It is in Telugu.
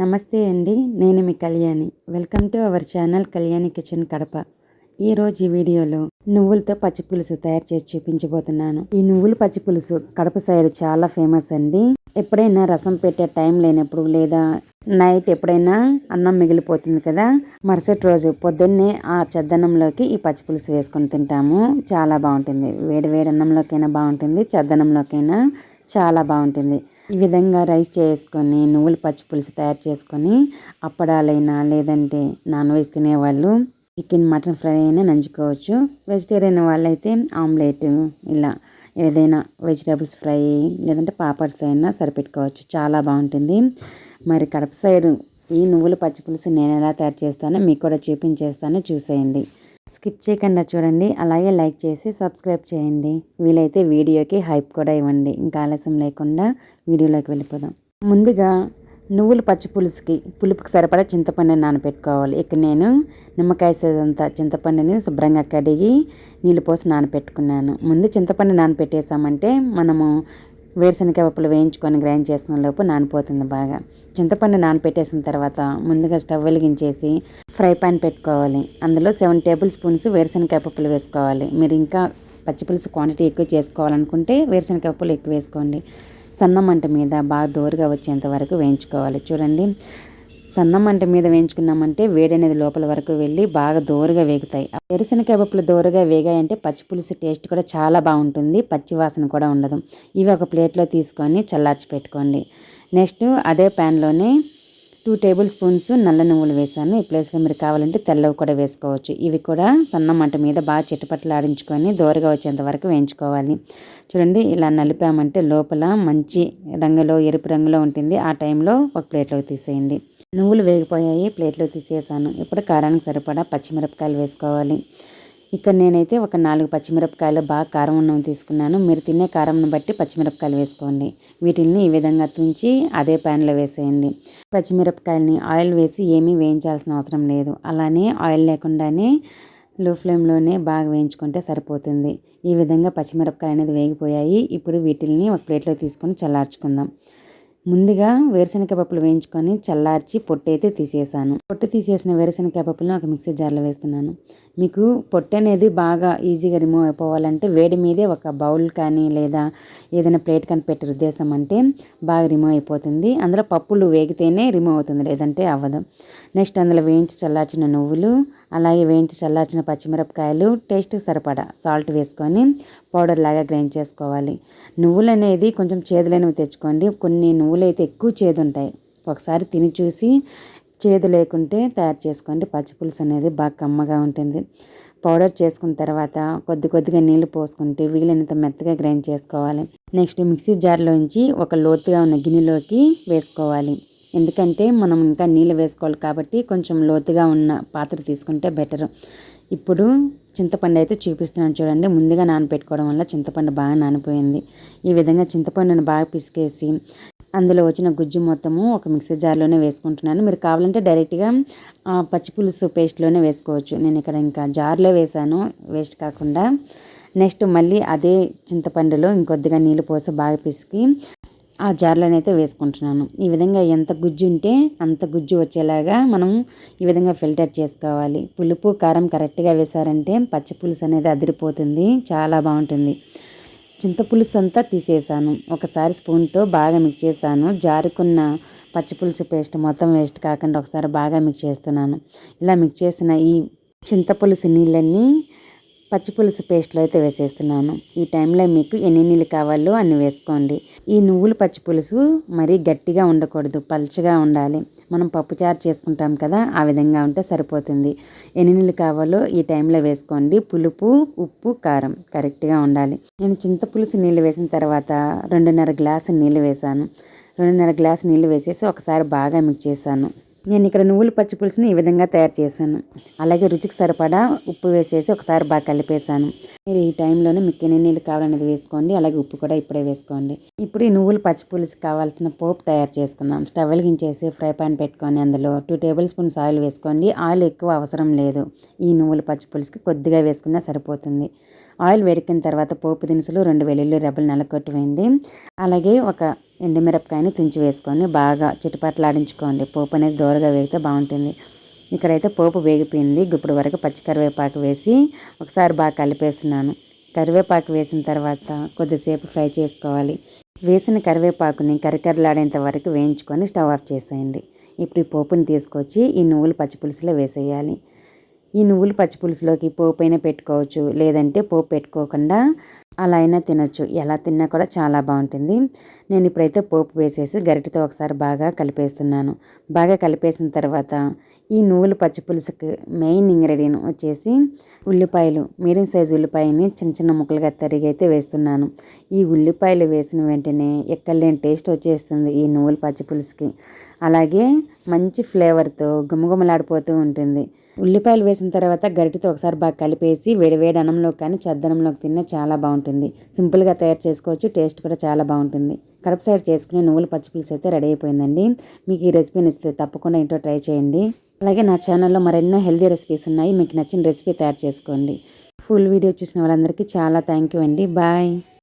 నమస్తే అండి నేను మీ Kalyani. Welcome to our channel Kalyani kitchen Kadapa. ఈరోజు ఈ వీడియోలో నువ్వులతో పచ్చి పులుసు తయారు చేసి చూపించబోతున్నాను. ఈ నువ్వుల పచ్చి పులుసు కడప సైడ్ చాలా ఫేమస్ అండి. ఎప్పుడైనా రసం పెట్టే టైం లేనప్పుడు లేదా నైట్ ఎప్పుడైనా అన్నం మిగిలిపోతుంది కదా మరుసటి రోజు పొద్దున్నే ఆ చద్దనంలోకి ఈ పచ్చి పులుసు వేసుకొని తింటాము. చాలా బాగుంటుంది. వేడి వేడి అన్నంలోకైనా బాగుంటుంది చద్దనంలోకైనా చాలా బాగుంటుంది. ఈ విధంగా రైస్ చేసుకొని నువ్వుల పచ్చి పులుసు తయారు చేసుకొని అప్పడాలైనా లేదంటే నాన్ వెజ్ తినేవాళ్ళు చికెన్ మటన్ ఫ్రై అయినా నంచుకోవచ్చు. వెజిటేరియన్ వాళ్ళైతే ఆమ్లెట్ ఇలా ఏదైనా వెజిటేబుల్స్ ఫ్రై లేదంటే పాపడ్స్ అయినా సరిపెట్టుకోవచ్చు. చాలా బాగుంటుంది. మరి కడప సైడ్ ఈ నువ్వుల పచ్చి పులుసు నేను ఎలా తయారు చేస్తానో మీకు కూడా చూపించేస్తాను. చూసేయండి. స్కిప్ చేయకుండా చూడండి. అలాగే లైక్ చేసి సబ్స్క్రైబ్ చేయండి. వీలైతే వీడియోకి హైప్ కూడా ఇవ్వండి. ఇంకా ఆలస్యం లేకుండా వీడియోలోకి వెళ్ళిపోదాం. ముందుగా నువ్వుల పచ్చి పులుసుకి పులుపుకి సరిపడా చింతపండుని నానబెట్టుకోవాలి ఇక్కడ నేను నిమ్మకాయ సేదంతా చింతపండుని శుభ్రంగా కడిగి నీళ్ళు పోసి నానబెట్టుకున్నాను ముందు చింతపండు నానబెట్టేసామంటే మనము వేరుశనగ పప్పులు వేయించుకొని గ్రైండ్ చేసుకున్న లోపు నానిపోతుంది బాగా. చింతపండు నానపెట్టేసిన తర్వాత ముందుగా స్టవ్ వెలిగించేసి ఫ్రై పాన్ పెట్టుకోవాలి. అందులో సెవెన్ టేబుల్ స్పూన్స్ వేరుశనగ పప్పులు వేసుకోవాలి. మీరు ఇంకా పచ్చిపులుసు క్వాంటిటీ ఎక్కువ చేసుకోవాలనుకుంటే వేరుశనగ పప్పులు ఎక్కువ వేసుకోండి. సన్న మంట మీద బాగా దోరగా వచ్చేంత వరకు వేయించుకోవాలి. చూడండి. సన్న మంట మీద వేయించుకున్నామంటే వేడి అనేది లోపల వరకు వెళ్ళి బాగా దోరగా వేగుతాయి. వేరుశనగ పప్పులు దోరగా వేగాయంటే పచ్చి పులుసు టేస్ట్ కూడా చాలా బాగుంటుంది. పచ్చి వాసన కూడా ఉండదు. ఇవి ఒక ప్లేట్లో తీసుకొని చల్లార్చి పెట్టుకోండి. నెక్స్ట్ అదే ప్యాన్లోనే టూ టేబుల్ స్పూన్స్ నల్ల నువ్వులు వేసాను. ఈ ప్లేస్లో మీరు కావాలంటే తెల్లవి కూడా వేసుకోవచ్చు. ఇవి కూడా సన్న మంట మీద బాగా చిట్టుపట్లు ఆడించుకొని దోరగా వచ్చేంత వరకు వేయించుకోవాలి. చూడండి ఇలా నలిపామంటే లోపల మంచి రంగులో ఎరుపు రంగులో ఉంటుంది. ఆ టైంలో ఒక ప్లేట్లోకి తీసేయండి. నువ్వులు వేగిపోయాయి ప్లేట్లో తీసేసాను. ఇప్పుడు కారానికి సరిపడా పచ్చిమిరపకాయలు వేసుకోవాలి. ఇక్కడ నేనైతే ఒక నాలుగు పచ్చిమిరపకాయలు బాగా కారం ఉన్నవి తీసుకున్నాను. మీరు తినే కారంను బట్టి పచ్చిమిరపకాయలు వేసుకోండి. వీటిని ఈ విధంగా తుంచి అదే ప్యాన్లో వేసేయండి. పచ్చిమిరపకాయలని ఆయిల్ వేసి ఏమీ వేయించాల్సిన అవసరం లేదు. అలానే ఆయిల్ లేకుండానే లో ఫ్లేమ్లోనే బాగా వేయించుకుంటే సరిపోతుంది. ఈ విధంగా పచ్చిమిరపకాయ అనేది వేగిపోయాయి. ఇప్పుడు వీటిని ఒక ప్లేట్లో తీసుకొని చల్లార్చుకుందాం. ముందుగా వేరుశనగ పప్పులు వేయించుకొని చల్లార్చి పొట్టు అయితే తీసేసాను. పొట్టు తీసేసిన వేరుశనగ పప్పులను ఒక మిక్సీ జార్లో వేస్తున్నాను. మీకు పొట్టు అనేది బాగా ఈజీగా రిమూవ్ అయిపోవాలంటే వేడి మీదే ఒక బౌల్ కానీ లేదా ఏదైనా ప్లేట్ కానీ పెట్టి రుద్దేశం అంటే బాగా రిమూవ్ అయిపోతుంది. అందులో పప్పులు వేగితేనే రిమూవ్ అవుతుంది లేదంటే అవ్వదు. నెక్స్ట్ అందులో వేయించి చల్లార్చిన నువ్వులు అలాగే వేయించి చల్లార్చిన పచ్చిమిరపకాయలు టేస్ట్కి సరిపడా. సాల్ట్ వేసుకొని పౌడర్ లాగా గ్రైండ్ చేసుకోవాలి. నువ్వులు అనేది కొంచెం చేదులైనవి తెచ్చుకోండి. కొన్ని నువ్వులు అయితే ఎక్కువ చేదు ఉంటాయి ఒకసారి తిని చూసి చేదు లేకుంటే తయారు చేసుకోండి. పచ్చిపులుసు అనేది బాగా కమ్మగా ఉంటుంది. పౌడర్ చేసుకున్న తర్వాత కొద్ది కొద్దిగా నీళ్ళు పోసుకుంటే వీలైనంత మెత్తగా గ్రైండ్ చేసుకోవాలి. నెక్స్ట్ మిక్సీ జార్లోంచి ఒక లోతుగా ఉన్న గిన్నెలోకి వేసుకోవాలి. ఎందుకంటే మనం ఇంకా నీళ్ళు వేసుకోవాలి కాబట్టి కొంచెం లోతుగా ఉన్న పాత్ర తీసుకుంటే బెటర్. ఇప్పుడు చింతపండు అయితే చూపిస్తున్నాను చూడండి. ముందుగా నానపెట్టుకోవడం వల్ల చింతపండు బాగా నానిపోయింది. ఈ విధంగా చింతపండును బాగా పిసికేసి అందులో వచ్చిన గుజ్జు మొత్తము ఒక మిక్సీ జార్లోనే వేసుకుంటున్నాను. మీరు కావాలంటే డైరెక్ట్గా పచ్చిపులుసు పేస్ట్లోనే వేసుకోవచ్చు. నేను ఇక్కడ ఇంకా జార్లో వేసాను. వేస్ట్ కాకుండా నెక్స్ట్ మళ్ళీ అదే చింతపండులో ఇంకొద్దిగా నీళ్ళు పోసి బాగా పిసికి ఆ జార్లోనైతే వేసుకుంటున్నాను. ఈ విధంగా ఎంత గుజ్జు ఉంటే అంత గుజ్జు వచ్చేలాగా మనం ఈ విధంగా ఫిల్టర్ చేసుకోవాలి. పులుపు కారం కరెక్ట్గా వేసారంటే పచ్చి పులుసు అనేది అదిరిపోతుంది. చాలా బాగుంటుంది. చింతపులుసు అంతా తీసేసాను. ఒకసారి స్పూన్తో బాగా మిక్స్ చేశాను. జారుకున్న పచ్చిపులుసు పేస్ట్ మొత్తం వేస్ట్ కాకుండా ఒకసారి బాగా మిక్స్ చేస్తున్నాను. ఇలా మిక్స్ చేసిన ఈ చింతపులుసు నీళ్ళన్నీ పచ్చిపులుసు పేస్ట్లో అయితే వేసేస్తున్నాను. ఈ టైంలో మీకు ఎన్ని నీళ్ళు కావాలో అన్ని వేసుకోండి. ఈ నువ్వులు పచ్చిపులుసు మరీ గట్టిగా ఉండకూడదు పలుచగా ఉండాలి. మనం పప్పుచారు చేసుకుంటాం కదా ఆ విధంగా ఉంటే సరిపోతుంది. ఎన్ని నీళ్ళు కావాలో ఈ టైంలో వేసుకోండి. పులుపు ఉప్పు కారం కరెక్ట్గా ఉండాలి. నేను చింతపులుసు నీళ్ళు వేసిన తర్వాత రెండున్నర గ్లాసు నీళ్ళు వేసాను రెండున్నర గ్లాసు నీళ్ళు వేసేసి ఒకసారి బాగా మిక్స్ చేశాను. నేను ఇక్కడ నువ్వుల పచ్చి పులుసుని ఈ విధంగా తయారు చేశాను. అలాగే రుచికి సరిపడా ఉప్పు వేసేసి ఒకసారి బాగా కలిపేశాను. మీరు ఈ టైంలోనే మీకు ఎన్ని నీళ్ళు కావాలనేది వేసుకోండి. అలాగే ఉప్పు కూడా ఇప్పుడే వేసుకోండి. ఇప్పుడు ఈ నువ్వులు పచ్చి పులుసు కావాల్సిన పోపు తయారు చేసుకుందాం. స్టవ్ వెలిగించేసి ఫ్రై పాన్ పెట్టుకొని అందులో టూ టేబుల్ స్పూన్స్ ఆయిల్ వేసుకోండి. ఆయిల్ ఎక్కువ అవసరం లేదు. ఈ నువ్వుల పచ్చి పులుసుకి కొద్దిగా వేసుకున్నా సరిపోతుంది. ఆయిల్ వేడికిన తర్వాత పోపు దినుసులు రెండు వెల్లుల్లి రెబ్బలు నలకొట్టి వేయండి. అలాగే ఒక ఎండుమిరపకాయని తుంచి వేసుకొని బాగా చిటపట్లాడించుకోండి. పోపు అనేది దోరగా వేగితే బాగుంటుంది. ఇక్కడైతే పోపు వేగిపోయింది. ఇప్పుడు వరకు పచ్చి కరివేపాకు వేసి ఒకసారి బాగా కలిపేస్తున్నాను. కరివేపాకు వేసిన తర్వాత కొద్దిసేపు ఫ్రై చేసుకోవాలి. వేసిన కరివేపాకుని కరికరలాడేంత వరకు వేయించుకొని స్టవ్ ఆఫ్ చేసేయండి. ఇప్పుడు ఈ పోపుని తీసుకొచ్చి ఈ నువ్వులు పచ్చిపులుసులో వేసేయాలి. ఈ నువ్వులు పచ్చిపులుసులోకి పోపు అయినా పెట్టుకోవచ్చు. లేదంటే పోపు పెట్టుకోకుండా అలా అయినా తినొచ్చు. ఎలా తిన్నా కూడా చాలా బాగుంటుంది. నేను ఇప్పుడైతే పోపు వేసేసి గరిటెతో ఒకసారి బాగా కలిపేస్తున్నాను. బాగా కలిపేసిన తర్వాత ఈ నువ్వులు పచ్చిపులుసుకి మెయిన్ ఇంగ్రీడియంట్ వచ్చేసి ఉల్లిపాయలు మీడియం సైజు ఉల్లిపాయని చిన్న చిన్న ముక్కలుగా తరిగి అయితే వేస్తున్నాను. ఈ ఉల్లిపాయలు వేసిన వెంటనే ఎక్కలేని టేస్ట్ వచ్చేస్తుంది ఈ నువ్వుల పచ్చిపులుసుకి అలాగే మంచి ఫ్లేవర్తో గుమగుమలాడిపోతూ ఉంటుంది. ఉల్లిపాయలు వేసిన తర్వాత గరిటితో ఒకసారి బాగా కలిపేసి వేడివేడి అన్నంలోకి కానీ చద్దనంలోకి తిన్నా చాలా బాగుంటుంది. సింపుల్గా తయారు చేసుకోవచ్చు టేస్ట్ కూడా చాలా బాగుంటుంది. కడప సైడ్ చేసుకునే నువ్వుల పచ్చిపులుసు అయితే రెడీ అయిపోయిందండి. మీకు ఈ రెసిపీ నచ్చితే తప్పకుండా ఇంట్లో ట్రై చేయండి. అలాగే నా ఛానల్లో మరెన్నో హెల్దీ రెసిపీస్ ఉన్నాయి. మీకు నచ్చిన రెసిపీ తయారు చేసుకోండి. ఫుల్ వీడియో చూసిన వాళ్ళందరికీ చాలా థ్యాంక్ యూ అండి. బాయ్.